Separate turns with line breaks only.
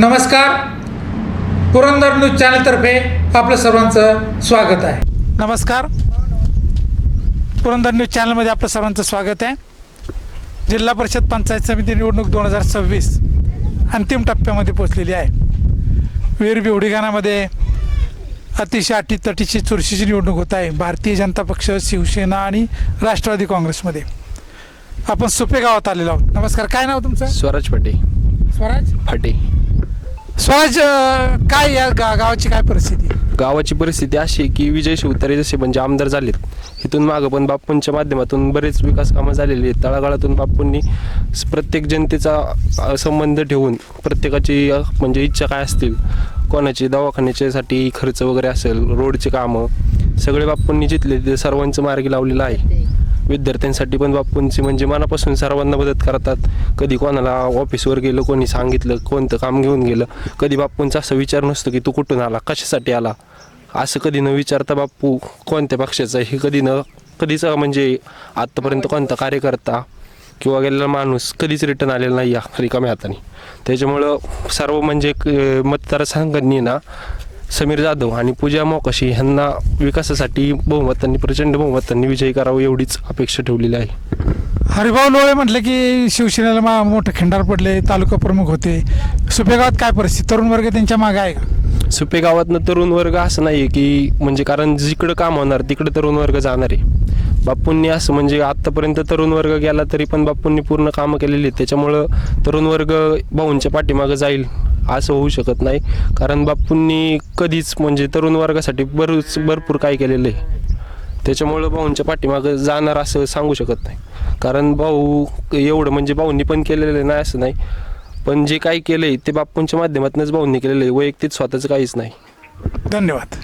नमस्कार. पुरंदर न्यूज चॅनलतर्फे आपलं सर्वांचं स्वागत आहे. नमस्कार. पुरंदर न्यूज चॅनलमध्ये आपलं सर्वांचं स्वागत आहे. जिल्हा परिषद पंचायत समिती निवडणूक दोन हजार सव्वीस अंतिम टप्प्यामध्ये पोचलेली आहे. वीर बिवडीगाणामध्ये अतिशय अटीतटीची चुरशीची निवडणूक होत आहे. भारतीय जनता पक्ष शिवसेना आणि राष्ट्रवादी काँग्रेसमध्ये. आपण सुपे गावात आलेलो आहोत. नमस्कार. काय नाव तुमचं?
स्वराज फाटे
स्वराज?
फाटे
स्वराज अं, काय या गा गावाची काय परिस्थिती?
गावाची परिस्थिती अशी आहे की विजय शिवतारे जसे म्हणजे आमदार झालेत इथून मागं पण बाप्पूंच्या माध्यमातून बरेच विकास कामं झालेली आहेत. तळागाळातून बाप्पूंनी स- प्रत्येक जनतेचा अ, संबंध ठेवून प्रत्येकाची अ, म्हणजे इच्छा काय असतील कोणाची दवाखान्याच्यासाठी खर्च वगैरे असेल रोडचे कामं सगळे बाप्पूंनी जिथले ते सर्वांचं मार्गी लावलेलं आहे. विद्यार्थ्यांसाठी पण बाप्पूंची म्हणजे मनापासून सर्वांना मदत करतात. कधी कोणाला ऑफिसवर गेलं कोणी सांगितलं कोणतं काम घेऊन गेलं कधी बाप्पूंचा असा विचार नसतो की तू कुठून आला कशासाठी आला? असं कधी न विचारता बाप्पू कोणत्या पक्षाचा आहे हे कधी न कधीच म्हणजे आत्तापर्यंत कोणता कार्यकर्ता किंवा गेलेला माणूस कधीच रिटर्न आलेला नाही या रिकाम्या हाताने. त्याच्यामुळं सर्व म्हणजे मतदारसंघांनी ना समीर जाधव आणि पूजा मोकाशी ह्यांना विकासासाठी बहुमतांनी प्रचंड बहुमतांनी विजयी करावं एवढीच अपेक्षा ठेवलेली आहे.
हरिभाऊ लोळे म्हटलं की शिवसेनेला मा मोठं खिंडार पडले तालुका प्रमुख होते. सुपे गावात काय परिस्थिती? तरुण वर्ग त्यांच्या मागे आहे का?
सुपे गावातनं तरुण वर्ग असं नाही आहे की म्हणजे कारण जिकडं काम होणार तिकडं तरुण वर्ग जाणार आहे. बापूंनी असं म्हणजे आत्तापर्यंत तरुण वर्ग गेला तरी पण बापूंनी पूर्ण कामं केलेली आहेत. त्याच्यामुळं तरुण वर्ग भाऊंच्या पाठीमागं जाईल. असं होऊ शकत नाही. कारण बापूंनी कधीच म्हणजे तरुण वर्गासाठी बरंच भरपूर काय केलेलं आहे त्याच्यामुळं भाऊंच्या पाठीमागं जाणार असं सांगू शकत नाही. कारण भाऊ एवढं म्हणजे भाऊंनी पण केलेलं नाही असं नाही. पण जे काही केलंय ते बापूंच्या माध्यमातूनच भाऊंनी केलेलं आहे वैयक्तिक स्वतःचं काहीच नाही.
धन्यवाद.